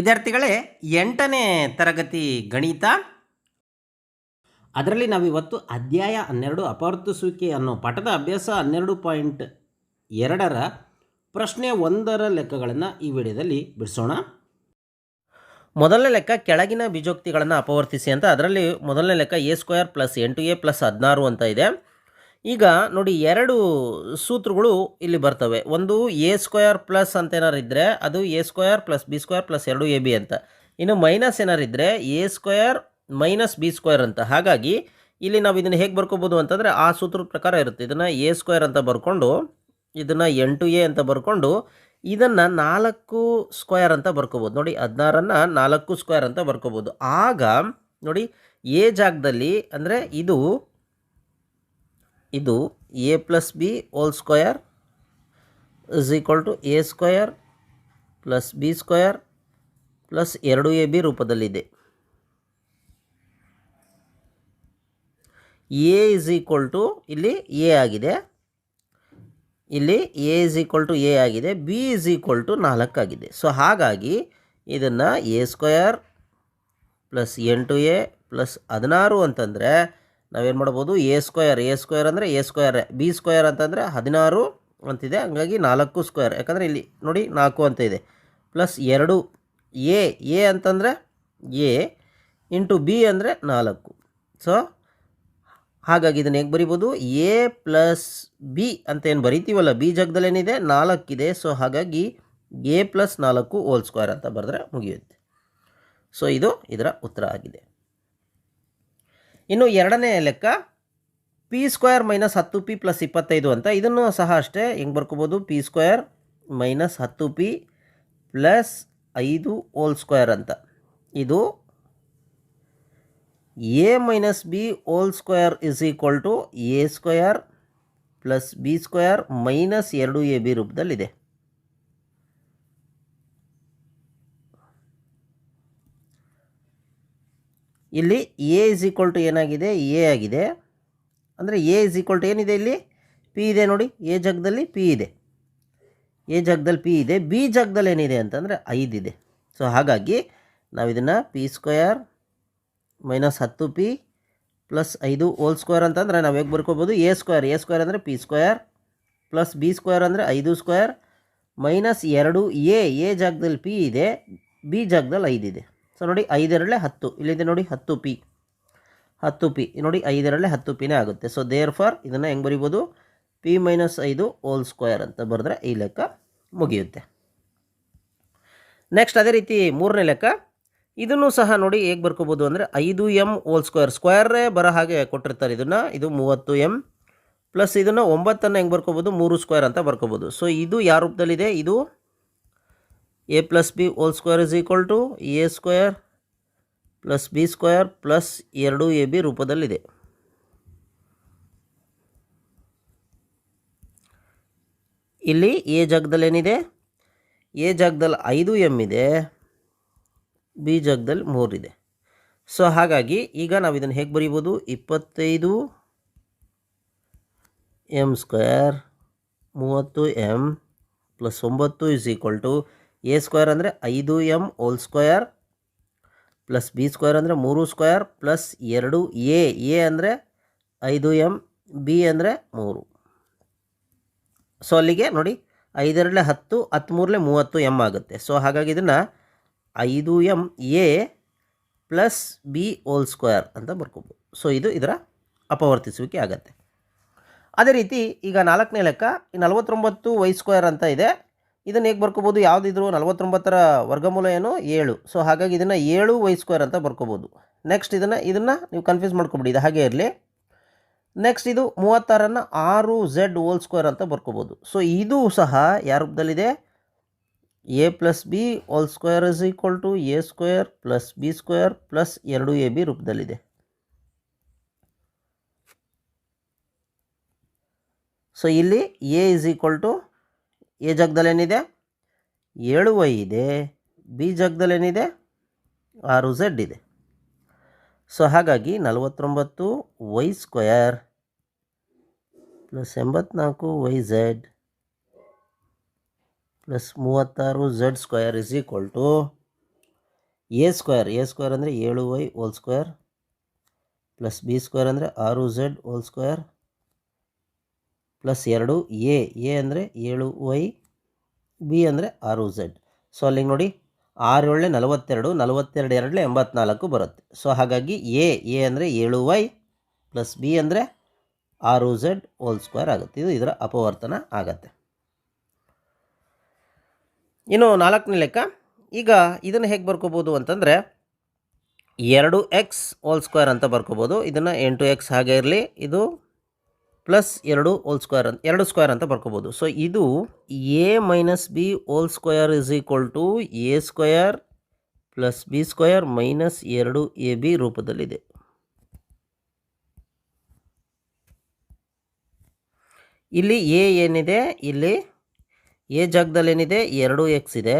ವಿದ್ಯಾರ್ಥಿಗಳೇ, ಎಂಟನೇ ತರಗತಿ ಗಣಿತ. ಅದರಲ್ಲಿ ನಾವಿವತ್ತು ಅಧ್ಯಾಯ ಹನ್ನೆರಡು ಅಪವರ್ತಿಸುವಿಕೆ ಅನ್ನೋ ಪಠದ ಅಭ್ಯಾಸ ಹನ್ನೆರಡು ಪಾಯಿಂಟ್ ಎರಡರ ಪ್ರಶ್ನೆ ಒಂದರ ಲೆಕ್ಕಗಳನ್ನು ಈ ವಿಡಿಯೋದಲ್ಲಿ ಬಿಡಿಸೋಣ. ಮೊದಲನೇ ಲೆಕ್ಕ ಕೆಳಗಿನ ಬೀಜೋಕ್ತಿಗಳನ್ನು ಅಪವರ್ತಿಸಿ ಅಂತ. ಅದರಲ್ಲಿ ಮೊದಲನೇ ಲೆಕ್ಕ ಎ ಸ್ಕ್ವೇರ್ ಪ್ಲಸ್ ಎಂಟು ಎ ಪ್ಲಸ್ ಹದಿನಾರು ಅಂತ ಇದೆ. ಈಗ ನೋಡಿ ಎರಡು ಸೂತ್ರಗಳು ಇಲ್ಲಿ ಬರ್ತವೆ. ಒಂದು ಎ ಸ್ಕ್ವಯರ್ ಪ್ಲಸ್ ಅಂತ ಏನಾರು ಇದ್ದರೆ ಅದು a square plus b square plus ಎರಡು ಎ ಬಿ ಅಂತ. ಇನ್ನು ಮೈನಸ್ ಏನಾರು ಇದ್ದರೆ a square minus b square ಅಂತ. ಹಾಗಾಗಿ ಇಲ್ಲಿ ನಾವು ಇದನ್ನು ಹೇಗೆ ಬರ್ಕೋಬೋದು ಅಂತಂದರೆ ಆ ಸೂತ್ರದ ಪ್ರಕಾರ ಇರುತ್ತೆ. ಇದನ್ನು ಎ ಸ್ಕ್ವಯರ್ ಅಂತ ಬರ್ಕೊಂಡು, ಇದನ್ನು ಎಂಟು ಎ ಅಂತ ಬರ್ಕೊಂಡು, ಇದನ್ನು ನಾಲ್ಕು ಸ್ಕ್ವಯರ್ ಅಂತ ಬರ್ಕೋಬೋದು. ನೋಡಿ ಹದಿನಾರನ್ನು ನಾಲ್ಕು ಸ್ಕ್ವಯರ್ ಅಂತ ಬರ್ಕೋಬೋದು. ಆಗ ನೋಡಿ ಎ ಜಾಗದಲ್ಲಿ ಅಂದರೆ ಇದು ಇದು a plus b whole square is equal to a square plus b square plus ಎರಡು ಎ ಬಿ ರೂಪದಲ್ಲಿದೆ. ಎ ಇಸ್ ಈಕ್ವಲ್ ಟು ಇಲ್ಲಿ ಎ ಆಗಿದೆ. ಇಲ್ಲಿ a is equal to a ಆಗಿದೆ. ಬಿ ಇಸ್ ಈಕ್ವಲ್ ಟು ನಾಲ್ಕಾಗಿದೆ ಸೊ ಹಾಗಾಗಿ ಇದನ್ನು A square plus ಎಂಟು ಎ ಪ್ಲಸ್ ಹದಿನಾರು ಅಂತಂದರೆ ನಾವೇನು ಮಾಡ್ಬೋದು? ಎ ಸ್ಕ್ವಯರ್ ಎ ಸ್ಕ್ವಯರ್ ಅಂದರೆ ಎ ಸ್ಕ್ವಯರ್ ಬಿ ಸ್ಕ್ವಯರ್ ಅಂತಂದರೆ ಹದಿನಾರು ಅಂತಿದೆ. ಹಂಗಾಗಿ ನಾಲ್ಕು ಸ್ಕ್ವಯರ್ ಯಾಕಂದರೆ ಇಲ್ಲಿ ನೋಡಿ ನಾಲ್ಕು ಅಂತ ಇದೆ. ಪ್ಲಸ್ ಎರಡು ಎ ಎ ಅಂತಂದರೆ ಎ ಇಂಟು ಬಿ ಅಂದರೆ ನಾಲ್ಕು. ಸೊ ಹಾಗಾಗಿ ಇದನ್ನು ಹೇಗೆ ಬರಿಬೋದು? ಎ ಪ್ಲಸ್ ಬಿ ಅಂತ ಏನು ಬರಿತೀವಲ್ಲ? ಬಿ ಏನಿದೆ ನಾಲ್ಕಿದೆ. ಸೊ ಹಾಗಾಗಿ ಎ ಪ್ಲಸ್ ನಾಲ್ಕು ಹೋಲ್ ಸ್ಕ್ವೇರ್ ಅಂತ ಬರೆದ್ರೆ ಮುಗಿಯುತ್ತೆ. ಸೊ ಇದು ಇದರ ಉತ್ತರ ಆಗಿದೆ. ಇನ್ನು ಎರಡನೇ ಲೆಕ್ಕ ಪಿ ಸ್ಕ್ವೇರ್ ಮೈನಸ್ ಹತ್ತು ಪಿ ಪ್ಲಸ್ ಇಪ್ಪತ್ತೈದು ಅಂತ. ಇದನ್ನು ಸಹ ಅಷ್ಟೇ ಹೆಂಗೆ ಬರ್ಕೋಬೋದು? ಪಿ ಸ್ಕ್ವೇರ್ ಮೈನಸ್ ಹತ್ತು ಪಿ ಪ್ಲಸ್ ಐದು ಓಲ್ ಸ್ಕ್ವೇರ್ ಅಂತ. ಇದು a minus b whole square is equal to a square plus b square minus ಎರಡು ಎ ಬಿ ರೂಪದಲ್ಲಿದೆ. ಇಲ್ಲಿ ಎ ಇಸ್ ಈಕ್ವಲ್ ಟು ಏನಾಗಿದೆ? ಎ ಆಗಿದೆ. ಅಂದರೆ ಎ ಇಸ್ ಈಕ್ವಲ್ ಟು ಏನಿದೆ ಇಲ್ಲಿ? ಪಿ ಇದೆ ನೋಡಿ. ಎ ಜಾಗದಲ್ಲಿ ಪಿ ಇದೆ. ಎ ಜಾಗದಲ್ಲಿ ಪಿ ಇದೆ. ಬಿ ಜಾಗದಲ್ಲಿ ಏನಿದೆ ಅಂತಂದರೆ ಐದಿದೆ ಸೊ ಹಾಗಾಗಿ ನಾವು ಇದನ್ನು ಪಿ ಸ್ಕ್ವಯರ್ ಮೈನಸ್ ಹತ್ತು ಪಿ ಪ್ಲಸ್ ಐದು ಓಲ್ ಸ್ಕ್ವೇರ್ ಅಂತಂದರೆ ನಾವು ಹೇಗೆ ಬರ್ಕೋಬೋದು? ಎ ಸ್ಕ್ವೇರ್ ಎ ಸ್ಕ್ವೇರ್ ಅಂದರೆ p square plus b square ಅಂದರೆ ಐದು ಸ್ಕ್ವೇರ್ ಮೈನಸ್ ಎರಡು ಎ ಎ ಜಾಗದಲ್ಲಿ ಪಿ ಇದೆ. ಬಿ ಜಾಗದಲ್ಲಿ ಐದಿದೆ ಸೊ ನೋಡಿ ಐದರಲ್ಲೇ ಹತ್ತು. ಇಲ್ಲಿದೆ ನೋಡಿ ಹತ್ತು ಪಿ. ಹತ್ತು ಪಿ. ನೋಡಿ ಐದರಲ್ಲೇ ಹತ್ತು ಪಿನೇ ಆಗುತ್ತೆ. ಸೊ ದೇರ್ ಫಾರ್ ಇದನ್ನು ಹೆಂಗೆ ಬರಿಬೋದು? ಪಿ ಮೈನಸ್ ಐದು ಓಲ್ ಸ್ಕ್ವೇರ್ ಅಂತ ಬರೆದ್ರೆ ಈ ಲೆಕ್ಕ ಮುಗಿಯುತ್ತೆ. ನೆಕ್ಸ್ಟ್ ಅದೇ ರೀತಿ ಮೂರನೇ ಲೆಕ್ಕ. ಇದನ್ನು ಸಹ ನೋಡಿ ಹೇಗೆ ಬರ್ಕೋಬೋದು ಅಂದರೆ ಐದು ಎಂ ಓಲ್ ಸ್ಕ್ವೇರ್ ಸ್ಕ್ವೇರೇ ಬರೋ ಹಾಗೆ ಕೊಟ್ಟಿರ್ತಾರೆ ಇದನ್ನು. ಇದು ಮೂವತ್ತು ಎಂ ಪ್ಲಸ್ ಇದನ್ನು ಒಂಬತ್ತನ್ನು ಹೆಂಗೆ ಬರ್ಕೋಬೋದು? ಮೂರು ಸ್ಕ್ವೇರ್ ಅಂತ ಬರ್ಕೋಬೋದು. ಸೊ ಇದು ಯಾವ ರೂಪದಲ್ಲಿದೆ? ಇದು a plus b whole square is equal to a square plus b square plus ಎರಡು ಎ ಬಿ ರೂಪದಲ್ಲಿದೆ. ಇಲ್ಲಿ ಎ ಜಾಗದಲ್ಲಿ ಏನಿದೆ? ಎ ಜಾಗದಲ್ಲಿ ಐದು ಎಂ ಇದೆ ಬಿ ಜಾಗದಲ್ಲಿ ಮೂರಿದೆ ಸೊ ಹಾಗಾಗಿ ಈಗ ನಾವು ಇದನ್ನು ಹೇಗೆ ಬರೀಬೋದು? ಇಪ್ಪತ್ತೈದು ಎಂ ಸ್ಕ್ವೇರ್ ಮೂವತ್ತು ಎಂ ಪ್ಲಸ್ ಒಂಬತ್ತು is equal to a square ಅಂದರೆ ಐದು m whole square plus b square ಅಂದರೆ ಮೂರು ಸ್ಕ್ವೇರ್ ಪ್ಲಸ್ ಎರಡು ಎ ಎ ಅಂದರೆ ಐದು ಎಂ, ಬಿ ಅಂದರೆ ಮೂರು. ಸೊ ಅಲ್ಲಿಗೆ ನೋಡಿ, ಐದರಲ್ಲೇ ಹತ್ತು ಹತ್ತ್ಮೂರಲೇ ಮೂವತ್ತು ಎಂ ಆಗುತ್ತೆ. ಸೊ ಹಾಗಾಗಿ ಇದನ್ನು ಐದು m, a plus b whole square ಅಂತ ಬರ್ಕೋಬೋದು. ಸೊ ಇದು ಇದರ ಅಪವರ್ತಿಸುವಿಕೆ ಆಗುತ್ತೆ. ಅದೇ ರೀತಿ, ಈಗ ನಾಲ್ಕನೇ ಲೆಕ್ಕ ನಲವತ್ತೊಂಬತ್ತು ವೈ ಸ್ಕ್ವೇರ್ ಅಂತ ಇದೆ. ಇದನ್ನು ಹೇಗೆ ಬರ್ಕೋಬೋದು? ಯಾವುದಿದ್ರು ನಲವತ್ತೊಂಬತ್ತರ ವರ್ಗಮೂಲ ಏನು? ಏಳು. ಸೊ ಹಾಗಾಗಿ ಇದನ್ನು ಏಳು ವೈ ಸ್ಕ್ವೇರ್ ಅಂತ ಬರ್ಕೋಬೋದು. ನೆಕ್ಸ್ಟ್ ಇದನ್ನು ಇದನ್ನು ನೀವು ಕನ್ಫ್ಯೂಸ್ ಮಾಡ್ಕೊಬಿಡಿ. ಇದು ಹಾಗೆ ಇರಲಿ. ನೆಕ್ಸ್ಟ್ ಇದು ಮೂವತ್ತಾರನ್ನು ಆರು ಝೆಡ್ ಓಲ್ ಸ್ಕ್ವೇರ್ ಅಂತ ಬರ್ಕೋಬೋದು. ಸೊ ಇದು ಸಹ ಯಾವ ರೂಪದಲ್ಲಿದೆ? A plus b whole square is equal to a square plus b square plus ಎರಡು ಎ ಬಿ ರೂಪದಲ್ಲಿದೆ. ಸೊ ಇಲ್ಲಿ a is equal to a ಜಾಗದಲ್ಲೇನಿದೆ? ಏಳು ವೈ ಇದೆ. ಬಿ ಜಾಗದಲ್ಲಿ ಏನಿದೆ ಆರು ಝೆಡ್ ಇದೆ. ಸೊ ಹಾಗಾಗಿ ನಲವತ್ತೊಂಬತ್ತು ವೈ ಸ್ಕ್ವಯರ್ ಪ್ಲಸ್ ಎಂಬತ್ನಾಲ್ಕು ವೈ ಝೆಡ್ ಪ್ಲಸ್ ಮೂವತ್ತಾರು z square is equal to a square. A square ಅಂದರೆ ಏಳು y whole square plus b square ಅಂದರೆ ಆರು ಝೆಡ್ ಓಲ್ ಸ್ಕ್ವೇರ್. ಪ್ಲಸ್ ಎರಡು ಎ ಎ ಅಂದರೆ ಏಳು ವೈ, ಬಿ ಅಂದರೆ ಆರು ಝೆಡ್. ಸೊ, ಅಲ್ಲಿಗೆ ನೋಡಿ ಆರು ಏಳೆ ನಲವತ್ತೆರಡು ನಲವತ್ತೆರಡು ಎರಡಲೇ ಎಂಬತ್ನಾಲ್ಕು ಬರುತ್ತೆ. ಸೊ, ಹಾಗಾಗಿ ಎ ಎ ಅಂದರೆ ಏಳು ವೈ, ಪ್ಲಸ್ ಬಿ ಅಂದರೆ ಆರು ಝೆಡ್ ಓಲ್ ಸ್ಕ್ವೇರ್ ಆಗುತ್ತೆ. ಇದು ಇದರ ಅಪವರ್ತನ ಆಗತ್ತೆ. ಇನ್ನು ನಾಲ್ಕನೇ ಲೆಕ್ಕ, ಈಗ ಇದನ್ನು ಹೇಗೆ ಬರ್ಕೋಬೋದು ಅಂತಂದರೆ, ಎರಡು ಎಕ್ಸ್ ಓಲ್ ಸ್ಕ್ವೇರ್ ಅಂತ ಬರ್ಕೋಬೋದು. ಇದನ್ನು ಎಂಟು ಎಕ್ಸ್ ಹಾಗೆ ಇರಲಿ. ಇದು ಪ್ಲಸ್ ಎರಡು ಓಲ್ ಸ್ಕ್ವೇರ್ ಅಂತ ಎರಡು ಸ್ಕ್ವೇರ್ ಅಂತ ಬರ್ಕೋಬೋದು. ಸೊ ಇದು a minus b whole square is equal to a square plus b square minus ಎರಡು ಎ ಬಿ ರೂಪದಲ್ಲಿದೆ. ಇಲ್ಲಿ ಎ ಏನಿದೆ? ಇಲ್ಲಿ ಎ ಜಾಗದಲ್ಲಿ ಏನಿದೆ ಎರಡು ಎಕ್ಸ್ ಇದೆ.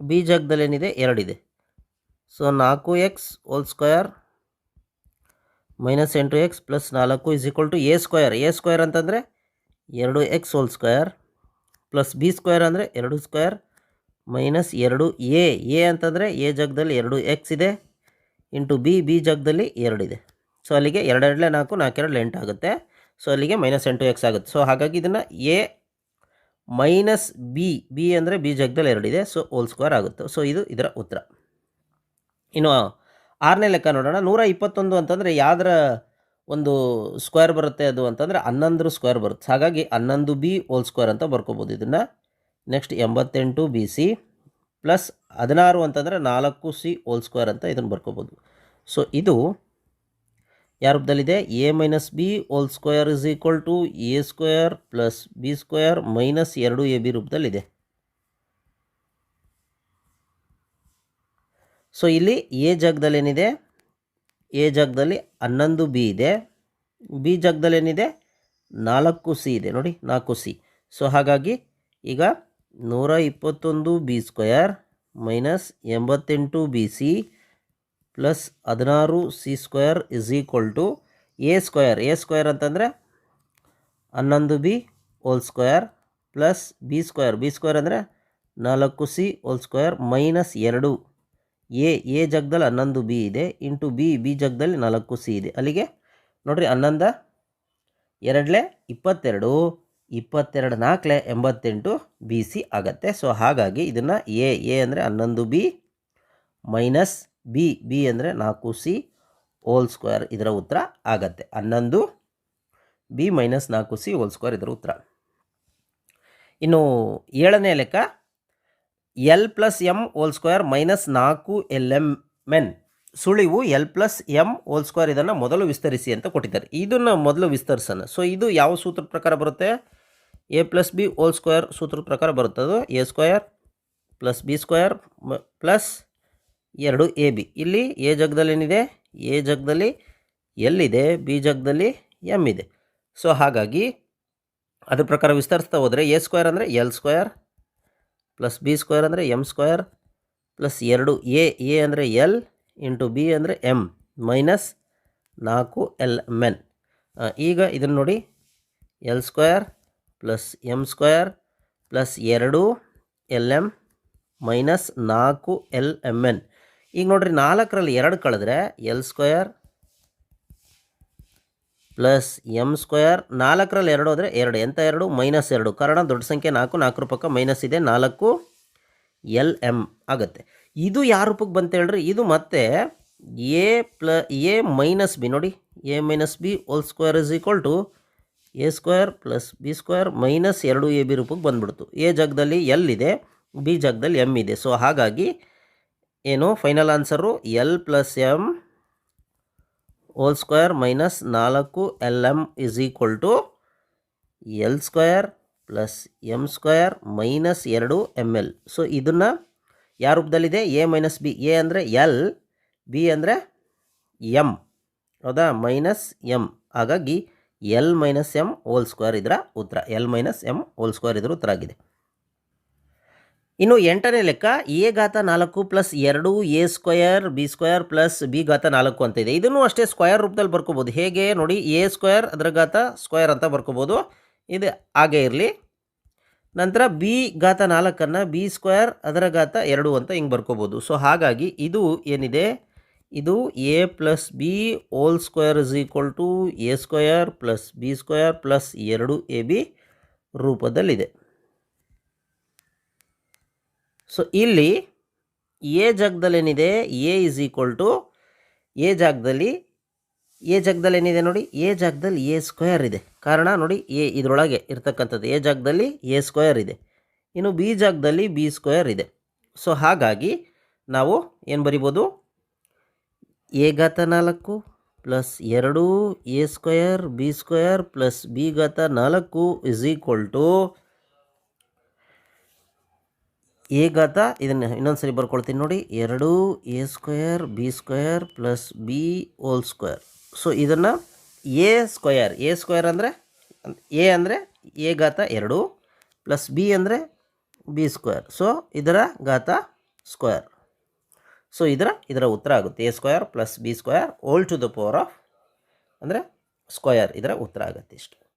ಬಿ ಜಾಗದಲ್ಲಿ ಏನಿದೆ ಎರಡಿದೆ ಸೊ ನಾಲ್ಕು ಎಕ್ಸ್ ಓಲ್ ಸ್ಕ್ವೇರ್ ಮೈನಸ್ ಎಂಟು ಎಕ್ಸ್ ಪ್ಲಸ್ ನಾಲ್ಕು is equal to a square. A square ಅಂತಂದರೆ ಎರಡು x whole square plus b square ಅಂದರೆ ಎರಡು ಸ್ಕ್ವೇರ್ ಮೈನಸ್ ಎರಡು ಎ. ಎ ಅಂತಂದರೆ ಎ ಜಾಗದಲ್ಲಿ ಎರಡು ಎಕ್ಸ್ ಇದೆ ಇಂಟು ಬಿ ಬಿ ಜಾಗದಲ್ಲಿ ಎರಡಿದೆ ಸೊ ಅಲ್ಲಿಗೆ ಎರಡೆರಡಲೇ ನಾಲ್ಕು ನಾಲ್ಕೆರಡು ಎಂಟು ಆಗುತ್ತೆ. ಸೊ ಅಲ್ಲಿಗೆ ಮೈನಸ್ ಎಂಟು ಎಕ್ಸ್ ಆಗುತ್ತೆ. ಸೊ ಹಾಗಾಗಿ ಇದನ್ನು ಎ ಮೈನಸ್ ಬಿ ಬಿ ಅಂದರೆ ಬಿ ಜಾಗದಲ್ಲಿ ಎರಡಿದೆ ಸೊ ಹೋಲ್ ಸ್ಕ್ವೇರ್ ಆಗುತ್ತೆ. ಸೊ ಇದು ಇದರ ಉತ್ತರ. ಇನ್ನು ಆರನೇ ಲೆಕ್ಕ ನೋಡೋಣ. ನೂರ ಇಪ್ಪತ್ತೊಂದು ಅಂತಂದರೆ ಯಾವ್ದರ ಒಂದು ಸ್ಕ್ವೇರ್ ಬರುತ್ತೆ ಅದು ಅಂತಂದರೆ ಹನ್ನೊಂದರ ಸ್ಕ್ವೇರ್ ಬರುತ್ತೆ. ಹಾಗಾಗಿ ಹನ್ನೊಂದು ಬಿ ಹೋಲ್ ಸ್ಕ್ವೇರ್ ಅಂತ ಬರ್ಕೋಬೋದು ಇದನ್ನು. ನೆಕ್ಸ್ಟ್ ಎಂಬತ್ತೆಂಟು ಬಿ ಸಿ ಪ್ಲಸ್ ಹದಿನಾರು ಅಂತಂದರೆ ನಾಲ್ಕು ಸಿ ಹೋಲ್ ಸ್ಕ್ವೇರ್ ಅಂತ ಇದನ್ನು ಬರ್ಕೋಬೋದು. ಸೊ ಇದು ಯಾವ ರೂಪದಲ್ಲಿದೆ? A minus b whole square is equal to a square plus b square minus ಎರಡು ಎ ಬಿ ರೂಪದಲ್ಲಿದೆ. ಸೊ ಇಲ್ಲಿ ಎ ಜಾಗದಲ್ಲಿ ಏನಿದೆ ಎ ಜಾಗದಲ್ಲಿ ಹನ್ನೊಂದು ಬಿ ಇದೆ. ಬಿ ಜಾಗದಲ್ಲಿ ಏನಿದೆ ನಾಲ್ಕು ಸಿ ಇದೆ. ನೋಡಿ, ನಾಲ್ಕು ಸಿ ಸೊ ಹಾಗಾಗಿ ಈಗ ನೂರ ಇಪ್ಪತ್ತೊಂದು ಬಿ ಸ್ಕ್ವಯರ್ ಮೈನಸ್ ಎಂಬತ್ತೆಂಟು ಬಿ ಸಿ ಪ್ಲಸ್ ಹದಿನಾರು c square is equal to a square a square ಅಂತಂದರೆ ಹನ್ನೊಂದು b whole square plus b square b square ಅಂದರೆ ನಾಲ್ಕು ಸಿ ಹೋಲ್ ಸ್ಕ್ವಯರ್ ಮೈನಸ್ ಎರಡು. ಎ ಎ ಜಗದಲ್ಲಿ ಹನ್ನೊಂದು ಬಿ ಇದೆ, ಇಂಟು ಬಿ ಬಿ ಜಗದಲ್ಲಿ ನಾಲ್ಕು ಸಿ ಇದೆ. ಅಲ್ಲಿಗೆ ನೋಡಿರಿ ಹನ್ನೊಂದ, ಎರಡಲೆ ಇಪ್ಪತ್ತೆರಡು ಇಪ್ಪತ್ತೆರಡು ನಾಲ್ಕಲೆ ಎಂಬತ್ತೆಂಟು ಬಿ ಸಿ ಆಗತ್ತೆ. ಸೊ ಹಾಗಾಗಿ ಇದನ್ನು ಎ ಎ ಅಂದರೆ ಹನ್ನೊಂದು ಬಿ ಮೈನಸ್ ಬಿ ಬಿ ಅಂದರೆ ನಾಲ್ಕು ಸಿ ಹೋಲ್ ಸ್ಕ್ವೇರ್ ಇದರ ಉತ್ತರ ಆಗತ್ತೆ. ಹನ್ನೊಂದು ಬಿ ಮೈನಸ್ ನಾಲ್ಕು ಸಿ ಹೋಲ್ ಸ್ಕ್ವೇರ್ ಇದರ ಉತ್ತರ. ಇನ್ನು ಏಳನೇ ಲೆಕ್ಕ l plus m whole square minus ನಾಲ್ಕು ಎಲ್ ಎಂ ಮೆನ್ ಸುಳಿವು l plus m whole square ಇದನ್ನು ಮೊದಲು ವಿಸ್ತರಿಸಿ ಅಂತ ಕೊಟ್ಟಿದ್ದಾರೆ. ಇದನ್ನು ಮೊದಲು ವಿಸ್ತರಿಸೋಣ. ಸೊ ಇದು ಯಾವ ಸೂತ್ರ ಪ್ರಕಾರ ಬರುತ್ತೆ? A plus b whole square ಸೂತ್ರದ ಪ್ರಕಾರ ಬರುತ್ತೆ ಅದು. A square plus b square plus ಎರಡು ಎ ಬಿ ಇಲ್ಲಿ ಎ ಜಗದಲ್ಲಿ ಏನಿದೆ? ಎ ಜಗದಲ್ಲಿ ಎಲ್ಲಿದೆ ಬಿ ಜಗದಲ್ಲಿ ಎಂ ಇದೆ. ಸೊ ಹಾಗಾಗಿ ಅದ್ರ ಪ್ರಕಾರ ವಿಸ್ತರಿಸ್ತಾ ಹೋದರೆ ಎ ಸ್ಕ್ವೇರ್ ಅಂದರೆ l square plus b square ಅಂದರೆ ಎಂ ಸ್ಕ್ವೇರ್ ಪ್ಲಸ್ ಎರಡು ಎ ಎ ಅಂದರೆ ಎಲ್ ಇಂಟು ಬಿ ಅಂದರೆ ಎಂ ಮೈನಸ್ ನಾಲ್ಕು ಎಲ್ ಮೆನ್ ಈಗ ಇದನ್ನು ನೋಡಿ. L square plus m square plus ಎರಡು ಎಲ್ ಎಂ ಮೈನಸ್ ನಾಲ್ಕು ಎಲ್ ಎಂ ಎನ್. ಈಗ ನೋಡಿರಿ ನಾಲ್ಕರಲ್ಲಿ ಎರಡು ಕಳೆದ್ರೆ l square plus m square ನಾಲ್ಕರಲ್ಲಿ ಎರಡು ಹೋದರೆ ಎರಡು ಎಂಥ ಎರಡು? ಮೈನಸ್ ಎರಡು. ಕಾರಣ ದೊಡ್ಡ ಸಂಖ್ಯೆ ನಾಲ್ಕು ನಾಲ್ಕು ರೂಪಕ್ಕ ಮೈನಸ್ ಇದೆ, ನಾಲ್ಕು ಎಲ್ ಎಂ ಆಗುತ್ತೆ. ಇದು ಯಾವ ರೂಪಕ್ಕೆ ಬಂತ ಹೇಳ್ರಿ? ಇದು ಮತ್ತೆ a plus, a minus b, ನೋಡಿ, a minus b whole square is equal to a square plus b square minus ಎರಡು ಎ ಬಿ ರೂಪಕ್ಕೆ ಬಂದ್ಬಿಡ್ತು. ಎ ಜಾಗದಲ್ಲಿ ಎಲ್ ಇದೆ, ಬಿ ಜಾಗದಲ್ಲಿ ಎಂ ಇದೆ. ಸೊ ಹಾಗಾಗಿ ಏನು? Final answer l plus m whole square minus ನಾಲ್ಕು l m is equal to l square plus m square minus ಎರಡು ಎಂ ಎಲ್. ಸೊ ಇದನ್ನು ಯಾವ ರೂಪದಲ್ಲಿದೆ? A minus b. ಎ ಅಂದರೆ ಎಲ್, ಬಿ ಅಂದರೆ ಎಂ ಹೌದಾ? ಮೈನಸ್ ಎಂ ಹಾಗಾಗಿ l minus m whole square ಇದರ ಉತ್ತರ. L minus m whole square ಇದರ ಉತ್ತರ ಆಗಿದೆ. ಇನ್ನು ಎಂಟನೇ ಲೆಕ್ಕ ಎ ಘಾತ ನಾಲ್ಕು ಪ್ಲಸ್ ಎರಡು a square b square plus b ಘಾತ ನಾಲ್ಕು ಅಂತ ಇದೆ. ಇದನ್ನು ಅಷ್ಟೇ ಸ್ಕ್ವಯರ್ ರೂಪದಲ್ಲಿ ಬರ್ಕೋಬೋದು. ಹೇಗೆ? ನೋಡಿ ಎ ಸ್ಕ್ವಯರ್ ಅದರ ಘಾತ ಸ್ಕ್ವಯರ್ ಅಂತ ಬರ್ಕೋಬೋದು. ಇದು ಹಾಗೆ ಇರಲಿ. ನಂತರ ಬಿ ಘಾತ ನಾಲ್ಕನ್ನು ಬಿ ಸ್ಕ್ವಯರ್ ಅದರ ಘಾತ ಎರಡು ಅಂತ ಹಿಂಗೆ ಬರ್ಕೋಬೋದು. ಸೊ ಹಾಗಾಗಿ ಇದು ಏನಿದೆ? ಇದು a plus b whole square is equal to a square plus b square plus ಎರಡು ಎ ಬಿ ರೂಪದಲ್ಲಿದೆ. ಸೊ ಇಲ್ಲಿ ಎ ಜಾಗದಲ್ಲಿ ಏನಿದೆ a is equal to a ಜಾಗದಲ್ಲಿ ಎ ಜಾಗದಲ್ಲಿ ಏನಿದೆ ನೋಡಿ? ಎ ಜಾಗದಲ್ಲಿ ಎ ಸ್ಕ್ವೇರ್ ಇದೆ. ಕಾರಣ ನೋಡಿ ಎ ಇದರೊಳಗೆ ಇರ್ತಕ್ಕಂಥದ್ದು ಎ ಜಾಗದಲ್ಲಿ ಎ ಸ್ಕ್ವೇರ್ ಇದೆ. ಇನ್ನು ಬಿ ಜಾಗದಲ್ಲಿ ಬಿ ಸ್ಕ್ವೇರ್ ಇದೆ. ಸೊ ಹಾಗಾಗಿ ನಾವು ಏನು ಬರಿಬೋದು? ಎ ಘಾತ ನಾಲ್ಕು ಪ್ಲಸ್ ಎರಡು a square b square plus b ಘಾತ ನಾಲ್ಕು ಇಸ್ ಈಕ್ವಲ್ ಟು ಎ ಘಾತ ಇದನ್ನು ಇನ್ನೊಂದು ಸರಿ ಬರ್ಕೊಳ್ತೀನಿ ನೋಡಿ. ಎರಡು, a square, b square plus b whole square. So, ಇದನ್ನು ಎ ಸ್ಕ್ವಯರ್ ಎ ಸ್ಕ್ವಯರ್ ಅಂದರೆ, ಎ ಅಂದರೆ ಎ ಘಾತ ಎರಡು ಪ್ಲಸ್ ಬಿ ಅಂದರೆ ಬಿ ಸ್ಕ್ವೇರ್. ಸೊ, ಇದರ ಘಾತ ಸ್ಕ್ವೇರ್. ಸೊ, ಇದರ ಇದರ ಉತ್ತರ ಆಗುತ್ತೆ. A square plus b square whole to the power of ಅಂದರೆ ಸ್ಕ್ವಯರ್ ಇದರ ಉತ್ತರ ಆಗುತ್ತೆ ಇಷ್ಟು.